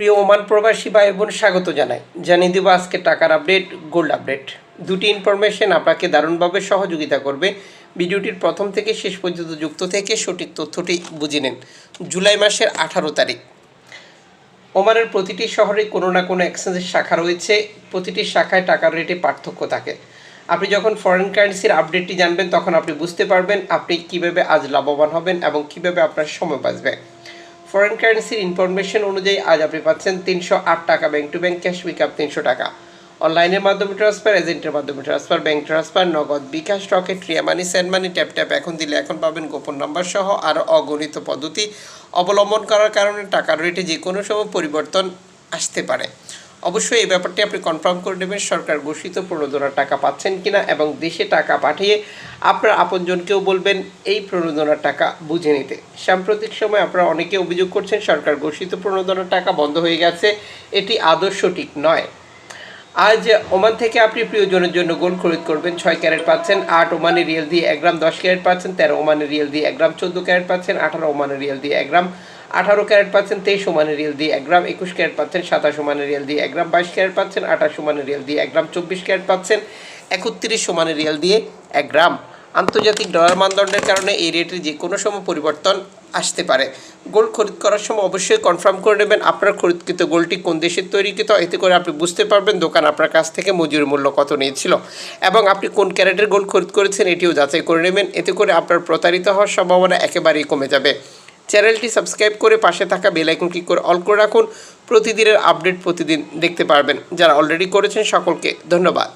প্রিয় ওমান প্রবাসী ভাই বোন স্বাগত জানাই। জানিয়ে দেবো আজকে টাকার আপডেট, গোল্ড আপডেট। দুটি ইনফরমেশন আপনাকে দারুণভাবে সহযোগিতা করবে। ভিডিওটির প্রথম থেকে শেষ পর্যন্ত যুক্ত থেকে সঠিক তথ্যটি বুঝে নেন। জুলাই মাসের আঠারো তারিখ। ওমানের প্রতিটি শহরে কোনো না কোনো এক্সচেঞ্জের শাখা রয়েছে। প্রতিটি শাখায় টাকার রেটে পার্থক্য থাকে। আপনি যখন ফরেন কারেন্সির আপডেটটি জানবেন, তখন আপনি বুঝতে পারবেন আপনি কীভাবে আজ লাভবান হবেন এবং কীভাবে আপনার সময় বাঁচবে। ফরেন কারেন্সির ইনফরমেশন অনুযায়ী আজ আপনি পাচ্ছেন তিনশো আট টাকা bank to bank cash pickup তিনশো টাকা। অনলাইনের মাধ্যমে ট্রান্সফার এজেন্টের মাধ্যমে transfer bank transfer Nagad bKash Rocket ট্রিয়া money send money tap tap এখন দিলে এখন পাবেন গোপন নাম্বার সহ আরও অগণিত পদ্ধতি অবলম্বন করার কারণে টাকার রেটে যে কোনো সময় পরিবর্তন আসতে পারে। অবশ্যই এই ব্যাপারটি আপনি কনফার্ম করে নেবেন। সরকার ঘোষিত প্রণোদনার টাকা পাচ্ছেন কিনা এবং দেশে টাকা পাঠিয়ে আপনার আপনজনকেও বলবেন এই প্রণোদনার টাকা বুঝে নিতে। সাম্প্রতিক সময় আপনারা অনেকে অভিযোগ করছেন, সরকার ঘোষিত প্রণোদনার টাকা বন্ধ হয়ে গেছে। এটি আদর্শ ঠিক নয়। আজ ওমান থেকে আপনি প্রিয়জনের জন্য গোল্ড খরিদ করবেন, ছয় ক্যারেট পাচ্ছেন, আট ওমানের রিয়েল দিয়ে এক গ্রাম, দশ ক্যারেট পাচ্ছেন, তেরো ওমানের রিয়েল দিয়ে এক গ্রাম, চোদ্দ ক্যারেট পাচ্ছেন, আঠারো ওমানের রিয়েল দিয়ে এক গ্রাম। আঠারো ক্যারেট পাচ্ছেন তেইশ ওমানের রিয়েল দিয়ে এক গ্রাম, একুশ ক্যারেট পাচ্ছেন সাতাশ ওমানের রিয়েল দিয়ে এক গ্রাম, বাইশ ক্যারেট পাচ্ছেন আঠাশ ওমানের রিয়েল দিয়ে এক গ্রাম, চব্বিশ ক্যারেট পাচ্ছেন একত্রিশ ওমানের রিয়েল দিয়ে এক গ্রাম। আন্তর্জাতিক ডলার মানদণ্ডের কারণে এই রেটের যে কোনো সময় পরিবর্তন আসতে পারে। গোল্ড খরিদ করার সময় অবশ্যই কনফার্ম করে নেবেন আপনার খরিদকৃত গোল্ডটি কোন দেশের তৈরিকৃত এতে করে আপনি বুঝতে পারবেন দোকান আপনার কাছ থেকে মজুরি মূল্য কত নিয়েছিল এবং আপনি কোন ক্যারেটের গোল্ড খরিদ করেছেন এটিও যাচাই করে নেবেন। এতে করে আপনার প্রতারিত হওয়ার সম্ভাবনা একেবারেই কমে যাবে। চ্যানেলটি সাবস্ক্রাইব করে পাশে থাকা বেলাইকন ক্লিক করে অল করে রাখুন। প্রতিদিনের আপডেট প্রতিদিন দেখতে পারবেন। যারা অলরেডি করেছেন সকলকে ধন্যবাদ।